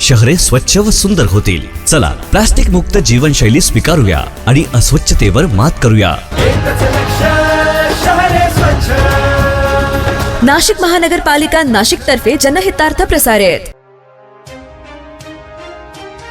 शहरे स्वच्छ व सुंदर होतील. चला प्लास्टिक मुक्त जीवनशैली स्वीकारूया आणि अस्वच्छतेवर मात करूया. नाशिक महानगरपालिका नाशिक तर्फे जनहितार्थ प्रसारित.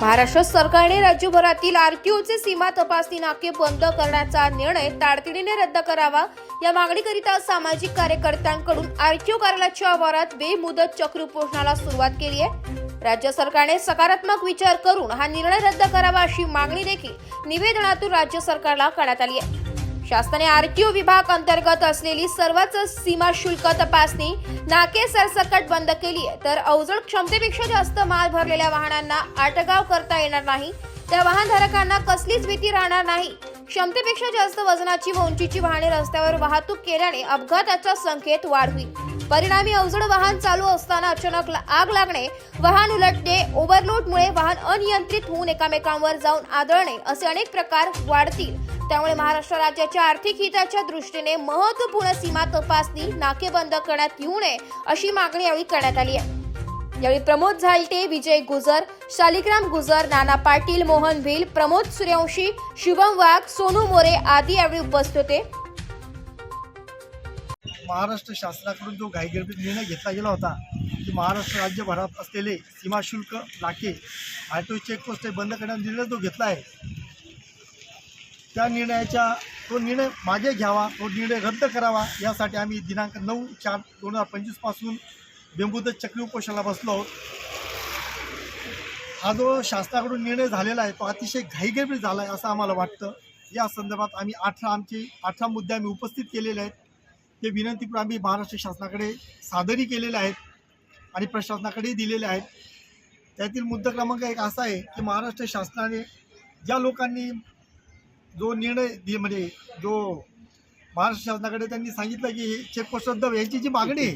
महाराष्ट्र सरकारने राज्यभरातील आरटीओचे सीमा तपासणी नाके बंद करण्याचा निर्णय तातडीने रद्द करावा. या मागणीकरिता सामाजिक कार्यकर्त्यांकडून आरटीओ कार्यालयाच्या आवारात बेमुदत चक्र उपोषणाला सुरुवात केली आहे. राज्य सरकारने सकारात्मक विचार करून हा निर्णय रद्द करावा अशी मागणी देखील निवेदनातून राज्य सरकारला करण्यात आली आहे. शासनाने आरटीओ विभाग अंतर्गत असलेली सर्वच सीमा शुल्क तपासणी नाके सरसकट बंद केली आहे. तर अवजड क्षमतेपेक्षा जास्त माल भरलेल्या वाहनांना आटगाव करता येणार नाही. त्या वाहनधारकांना कसलीच भीती राहणार नाही. क्षमतेपेक्षा जास्त वजनाची व उंचीची वाहने रस्त्यावर वाहतूक केल्याने अपघाताच्या संख्येत वाढ होईल परिणामी अवजड वाहन चालू असताना अचानक आग लागणे वाहन उलटणे ओव्हरलोडमुळे वाहन अनियंत्रित होऊन एकामेकांवर जाऊन आदळणे असे अनेक प्रकार वाढतील. त्यामुळे महाराष्ट्र राज्याच्या आर्थिक हिताच्या दृष्टीने महत्त्वपूर्ण सीमा तपासणी नाकेबंद करण्यात येऊ नये अशी मागणी यावेळी करण्यात आली आहे. यावेळी प्रमोद झालटे विजय गुजर शालिग्राम गुजर नाना पाटील मोहन भिल प्रमोद सूर्यवंशी शुभम वाघ सोनू मोरे आदी यावेळी उपस्थित होते. महाराष्ट्र शासनाकडून जो घाईगडबीत निर्णय घेतला गेला होता की महाराष्ट्र राज्यभरात असलेले सीमाशुल्क नाके आयटो चेकपोस्ट हे बंद करण्याचा निर्णय जो घेतला आहे त्या निर्णयाच्या तो निर्णय मागे घ्यावा तो निर्णय रद्द करावा यासाठी आम्ही दिनांक नऊ चार दोन हजार पंचवीसपासून बेंबुदत चक्री उपोषणाला बसलो आहोत. हा जो शासनाकडून निर्णय झालेला आहे तो अतिशय घाईगडबीत झाला आहे असं आम्हाला वाटतं. या संदर्भात आम्ही अठरा आमचे अठरा मुद्दे आम्ही उपस्थित केलेले आहेत. ते पण आम्ही महाराष्ट्र शासनाकडे सादरही केलेले आहेत आणि प्रशासनाकडेही दिलेले आहेत. त्यातील मुद्दा क्रमांक एक असा आहे की महाराष्ट्र शासनाने ज्या लोकांनी जो निर्णय दि म्हणजे जो महाराष्ट्र शासनाकडे त्यांनी सांगितलं की हे चेकपोस्ट रद्द यांची जी मागणी आहे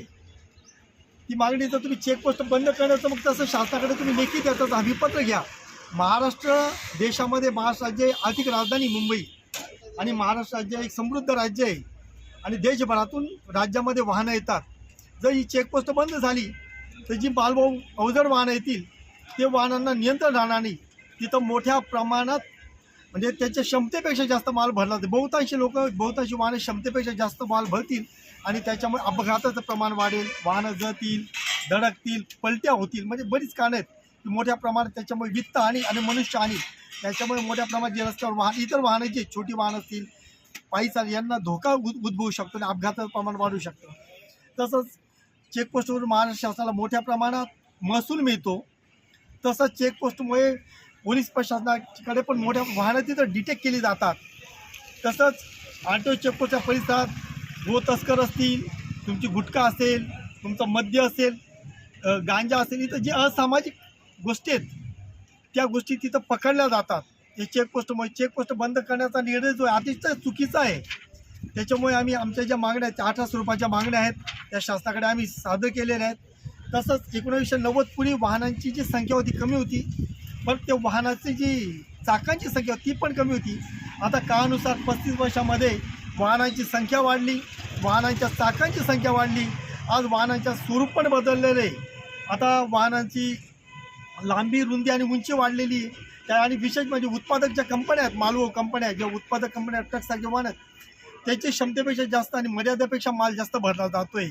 ती मागणी जर तुम्ही चेकपोस्ट बंद करण्याचं मग तसं शासनाकडे तुम्ही लेखी त्याचं अभिपत्र घ्या. महाराष्ट्र देशामध्ये महाराष्ट्र राज्य आहे आर्थिक राजधानी मुंबई. आणि महाराष्ट्र राज्य एक समृद्ध राज्य आहे. आणि देशभरातून राज्यामध्ये वाहनं येतात. जर ही चेकपोस्ट बंद झाली तर जी मालवाहू अवजड वाहनं येतील ते वाहनांना नियंत्रण राहणार नाही. तिथं मोठ्या प्रमाणात म्हणजे त्याच्या क्षमतेपेक्षा जास्त माल भरला जातो. बहुतांशी लोक बहुतांशी वाहनं क्षमतेपेक्षा जास्त माल भरतील आणि त्याच्यामुळे अपघाताचं प्रमाण वाढेल. वाहनं जळतील धडकतील पलट्या होतील. म्हणजे बरीच कारणं आहेत. की मोठ्या प्रमाणात त्याच्यामुळे वित्त हानी आणि मनुष्य हानी. त्याच्यामुळे मोठ्या प्रमाणात जे रस्त्यावर वाहन इतर वाहनं जे छोटी वाहनं असतील पायीचाल यांना धोका उद्भवू शकतो आणि अपघाताचं प्रमाण वाढू शकतं. तसंच चेकपोस्टवरून महाराष्ट्र शासनाला मोठ्या प्रमाणात महसूल मिळतो. तसंच चेकपोस्टमुळे पोलीस प्रशासनाकडे पण मोठ्या वाहनं तिथं डिटेक्ट केली जातात. तसंच आर टी ओ चेकपोस्टच्या परिसरात गो तस्कर असतील तुमची गुटखा असेल तुमचं मद्य असेल गांजा असेल इथं जे असामाजिक गोष्टी आहेत त्या गोष्टी तिथं पकडल्या जातात. हे चेकपोस्टमुळे चेकपोस्ट बंद करण्याचा निर्णय जो आहे अतिशय चुकीचा आहे. त्याच्यामुळे आम्ही आमच्या ज्या मागण्या आहेत त्या अठरा स्वरूपाच्या मागण्या आहेत त्या शासनाकडे आम्ही सादर केलेल्या आहेत. तसंच एकोणीसशे नव्वद पूर्वी वाहनांची जी संख्या होती कमी होती. पण त्या वाहनाची जी चाकांची संख्या ती पण कमी होती. आता काळानुसार पस्तीस वर्षामध्ये वाहनांची संख्या वाढली वाहनांच्या चाकांची संख्या वाढली. आज वाहनांच्या स्वरूप पण बदललेलं आहे. आता वाहनांची लांबी रुंदी आणि उंची वाढलेली आहे. त्या आणि विशेष म्हणजे उत्पादक ज्या कंपन्या आहेत मालवो कंपन्या आहेत ज्या उत्पादक कंपन्या आहेत ट्रकसारखे वाहन आहेत त्याची क्षमतेपेक्षा जास्त आणि मर्यादेपेक्षा माल जास्त भरला जातोय.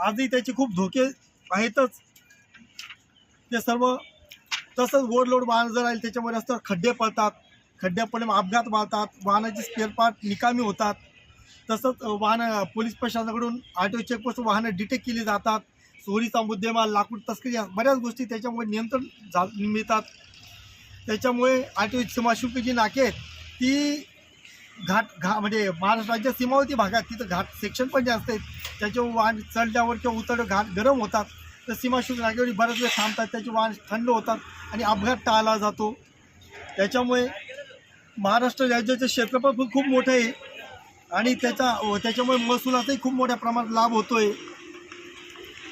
आजही त्याचे खूप धोके आहेतच. ते सर्व तसंच ओव्हरलोड वाहन जर आले त्याच्यामध्ये असतं खड्डे पडतात. खड्डे पडले अपघात वाढतात. वाहनाचे स्पेअर पार्ट निकामी होतात. तसंच वाहन पोलीस प्रशासनाकडून आर टी ओ चेकपोस्ट वाहनं डिटेक्ट केली जातात. चोरीचा मुद्देमाल लाकूड तस्करी बऱ्याच गोष्टी त्याच्यामुळे नियंत्रण झा मिळतात. त्याच्यामुळे आर टी सीमाशुल्क जी नाके आहेत. ती घाट घा म्हणजे महाराष्ट्र राज्य सीमावर्ती भागात तिथं घाट सेक्शन पण जास्त आहेत. त्याचे वाहन चढल्यावर किंवा उतर घाट गरम होतात. तर सीमाशुल्क नाक्यावर बऱ्याच वेळ थांबतात. त्याचे वाहन थंड होतात आणि अपघात टाळला जातो. त्याच्यामुळे महाराष्ट्र राज्याचं क्षेत्रफळ पण खूप मोठं आहे. आणि त्याचा त्याच्यामुळे महसुलाचाही खूप मोठ्या प्रमाणात लाभ होतो आहे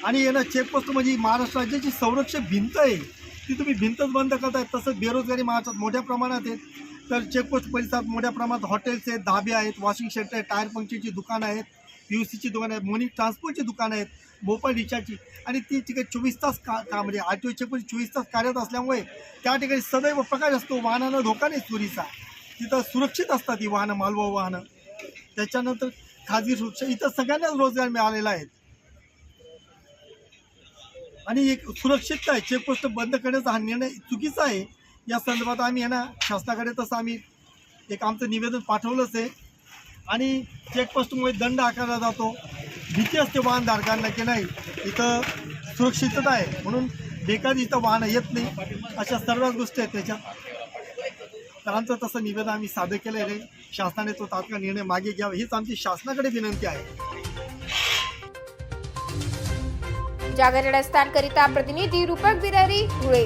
आणि येणं चेकपोस्ट म्हणजे महाराष्ट्र राज्याची संरक्षक भिंत आहे. ती तुम्ही भिंतच बंद करतायत तसंच बेरोजगारी महाराष्ट्रात मोठ्या प्रमाणात आहे तर चेकपोस्ट परिसरात मोठ्या प्रमाणात हॉटेल्स आहेत धाबे आहेत वॉशिंग सेंटर आहेत टायर पंक्चरची दुकानं आहेत पी यू सीची दुकानं आहेत मनी ट्रान्सपोर्टची दुकानं आहेत मोबाईल रिचार्जची आणि ती ठिकाणी चोवीस तास का का म्हणजे आर टी ओ चेकपोस्ट चोवीस तास कार्यरत असल्यामुळे त्या ठिकाणी सदैव प्रकाश असतो वाहनानं धोका नाही चोरीचा. तिथं सुरक्षित असतात ही वाहनं मालवाहू वाहनं. त्याच्यानंतर खाजगी सुरक्षा इथं सगळ्यांनाच रोजगार मिळालेला आहे. आणि एक सुरक्षितता आहे. चेकपोस्ट बंद करण्याचा हा निर्णय चुकीचा आहे. या संदर्भात आम्ही आहे ना शासनाकडे तसं आम्ही एक आमचं निवेदन पाठवलंच आहे. आणि चेकपोस्टमुळे दंड आकारला जातो. भीती असते वाहनधारकांना की नाही इथं सुरक्षितता आहे. म्हणून बेकार इथं वाहनं येत नाही. अशा सर्व गोष्टी आहेत त्याच्यात. तर आमचं तसं निवेदन आम्ही सादर केलेलं आहे. शासनाने तो तात्काळ निर्णय मागे घ्यावा. हीच आमची शासनाकडे विनंती आहे. जागर करिता प्रतिनिधी रूपक बिरारी धुळे।